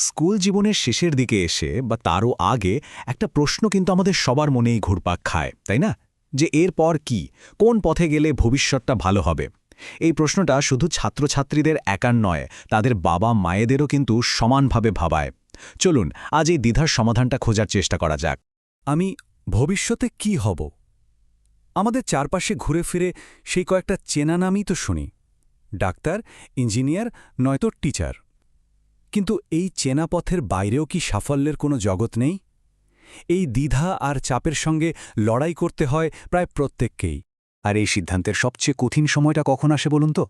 School জীবনের শেষের দিকে এসে বা তারও আগে একটা প্রশ্ন কিন্তু আমাদের সবার মনেই ঘুরপাক খায়, তাই না? যে এরপর কি? কোন পথে গেলে ভবিষ্যৎটা ভালো হবে? এই প্রশ্নটা শুধু ছাত্রছাত্রীদের একার নয়, তাদের বাবা মায়েদেরও কিন্তু সমানভাবে ভাবায়। চলুন, আজ এই দ্বিধার সমাধানটা খোঁজার চেষ্টা করা যাক। আমি ভবিষ্যতে কি হব? আমাদের চারপাশে ঘুরে ফিরে সেই কয়েকটা চেনা নামই তো শুনি। ডাক্তার, ইঞ্জিনিয়ার, নয়তো টিচার। কিন্তু এই চেনা পথের বাইরেও কি সাফল্যের কোনো জগৎ নেই? এই দ্বিধা আর চাপের সঙ্গে লড়াই করতে হয় প্রায় প্রত্যেককেই। আর এই সিদ্ধান্তের সবচেয়ে কঠিন সময়টা কখন আসে বলুন তো?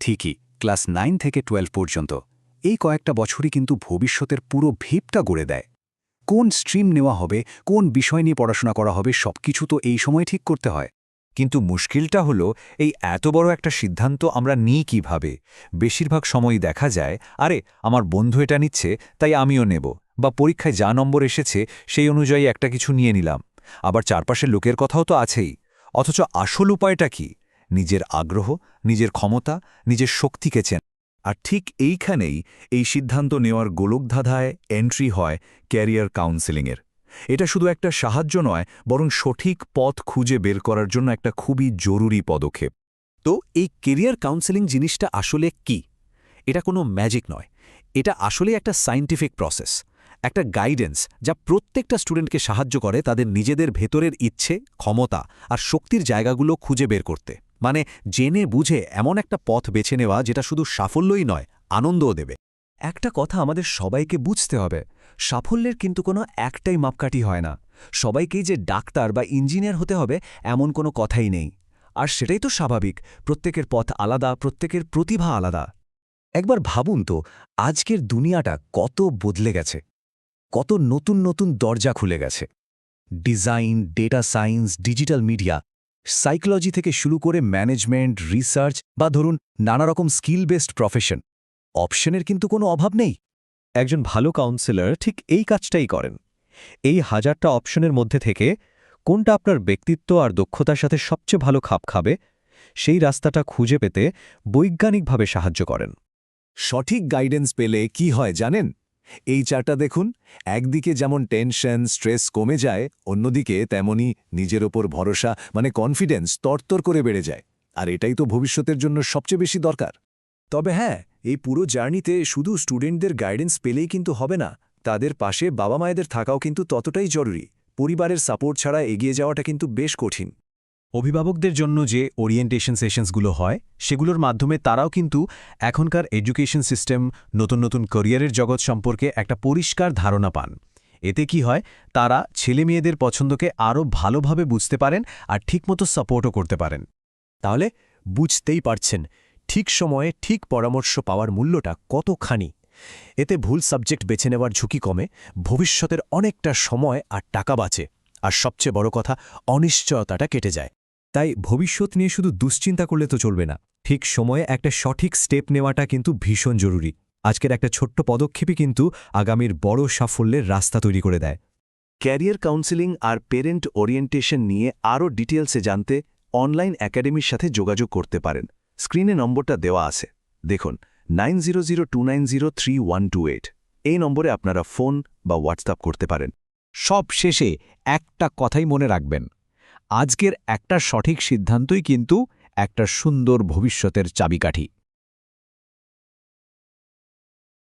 ঠিকই, ক্লাস নাইন থেকে টুয়েলভ পর্যন্ত। এই কয়েকটা বছরই কিন্তু ভবিষ্যতের পুরো ভিপটা গড়ে দেয়। কোন স্ট্রিম নেওয়া হবে, কোন বিষয় নিয়ে পড়াশোনা করা হবে, সবকিছু তো এই সময় ঠিক করতে হয়। কিন্তু মুশকিলটা হলো, এই এত বড় একটা সিদ্ধান্ত আমরা নিই কীভাবে? বেশিরভাগ সময়ই দেখা যায়, আরে, আমার বন্ধু এটা নিচ্ছে, তাই আমিও নেব, বা পরীক্ষায় যা নম্বর এসেছে, সেই অনুযায়ী একটা কিছু নিয়ে নিলাম। আবার চারপাশের লোকের কথাও তো আছেই। অথচ আসল উপায়টা কি? নিজের আগ্রহ, নিজের ক্ষমতা, নিজের শক্তিকে চেন। আর ঠিক এইখানেই এই সিদ্ধান্ত নেওয়ার গোলকধাঁধায় এন্ট্রি হয় ক্যারিয়ার কাউন্সেলিংয়ের এটা শুধু একটা সাহায্য নয়, বরং সঠিক পথ খুঁজে বের করার জন্য একটা খুবই জরুরি পদক্ষেপ। তো এই কেরিয়ার কাউন্সেলিং জিনিসটা আসলে কি? এটা কোনো ম্যাজিক নয়। এটা আসলে একটা সায়েন্টিফিক প্রসেস, একটা গাইডেন্স যা প্রত্যেকটা স্টুডেন্টকে সাহায্য করে তাদের নিজেদের ভেতরের ইচ্ছে, ক্ষমতা আর শক্তির জায়গাগুলো খুঁজে বের করতে। মানে জেনে বুঝে এমন একটা পথ বেছে নেওয়া যেটা শুধু সাফল্যই নয়, আনন্দও দেবে। একটা কথা আমাদের সবাইকে বুঝতে হবে। সাফল্যের কিন্তু কোনো একটাই মাপকাঠি হয় না। সবাইকেই যে ডাক্তার বা ইঞ্জিনিয়ার হতে হবে এমন কোনো কথাই নেই। আর সেটাই তো স্বাভাবিক, প্রত্যেকের পথ আলাদা, প্রত্যেকের প্রতিভা আলাদা। একবার ভাবুন তো, আজকের দুনিয়াটা কত বদলে গেছে। কত নতুন নতুন দরজা খুলে গেছে। Design, data science digital media, psychology থেকে শুরু করে ম্যানেজমেন্ট, রিসার্চ বা ধরুন নানারকম স্কিল বেসড প্রফেশন। অপশনের কিন্তু কোনো অভাব নেই। একজন ভালো কাউন্সেলর ঠিক এই কাজটাই করেন। এই হাজারটা অপশনের মধ্যে থেকে কোনটা আপনার ব্যক্তিত্ব আর দক্ষতার সাথে সবচেয়ে ভালো খাপ খাবে, সেই রাস্তাটা খুঁজে পেতে বৈজ্ঞানিকভাবে সাহায্য করেন। সঠিক গাইডেন্স পেলে কি হয় জানেন? এই চারটা দেখুন, একদিকে যেমন টেনশন স্ট্রেস কমে যায়, অন্যদিকে তেমনি নিজের ওপর ভরসা মানে কনফিডেন্স তরতর করে বেড়ে যায়। আর এটাই তো ভবিষ্যতের জন্য সবচেয়ে বেশি দরকার। তবে হ্যাঁ এই পুরো জার্নিতে শুধু স্টুডেন্টদের গাইডেন্স পেলেই কিন্তু হবে না তাদের পাশে বাবা মায়েদের থাকাও কিন্তু ততটাই জরুরি। পরিবারের সাপোর্ট ছাড়া এগিয়ে যাওয়াটা কিন্তু বেশ কঠিন। অভিভাবকদের জন্য যে ওরিয়েন্টেশন সেশনসগুলো হয় সেগুলোর মাধ্যমে তারাও কিন্তু এখনকার এডুকেশন সিস্টেম নতুন নতুন ক্যারিয়ারের জগৎ সম্পর্কে একটা পরিষ্কার ধারণা পান। এতে কি হয় তারা ছেলে মেয়েদের পছন্দকে আরও ভালোভাবে বুঝতে পারেন আর ঠিকমতো সাপোর্টও করতে পারেন। তাহলে বুঝতেই পারছেন ঠিক সময়ে ঠিক পরামর্শ পাওয়ার মূল্যটা কতখানি? এতে ভুল সাবজেক্ট বেছে নেওয়ার ঝুঁকি কমে, ভবিষ্যতের অনেকটা সময় আর টাকা বাঁচে, আর সবচেয়ে বড় কথা, অনিশ্চয়তাটা কেটে যায়। তাই ভবিষ্যৎ নিয়ে শুধু দুশ্চিন্তা করলে তো চলবে না। ঠিক সময়ে একটা সঠিক স্টেপ নেওয়াটা কিন্তু ভীষণ জরুরি। আজকের একটা ছোট্ট পদক্ষেপই কিন্তু আগামীর বড় সাফল্যের রাস্তা তৈরি করে দেয়। ক্যারিয়ার কাউন্সেলিং আর পেরেন্ট ওরিয়েন্টেশন নিয়ে আরও ডিটেলসে জানতে অনলাইন একাডেমির সাথে যোগাযোগ করতে পারেন। স্ক্রিনে নম্বরটা দেওয়া আছে। দেখুন, নাইন এই নম্বরে আপনারা ফোন বা হোয়াটসঅ্যাপ করতে পারেন। সব শেষে একটা কথাই মনে রাখবেন। আজকের একটা সঠিক সিদ্ধান্তই কিন্তু একটা সুন্দর ভবিষ্যতের চাবিকাঠি।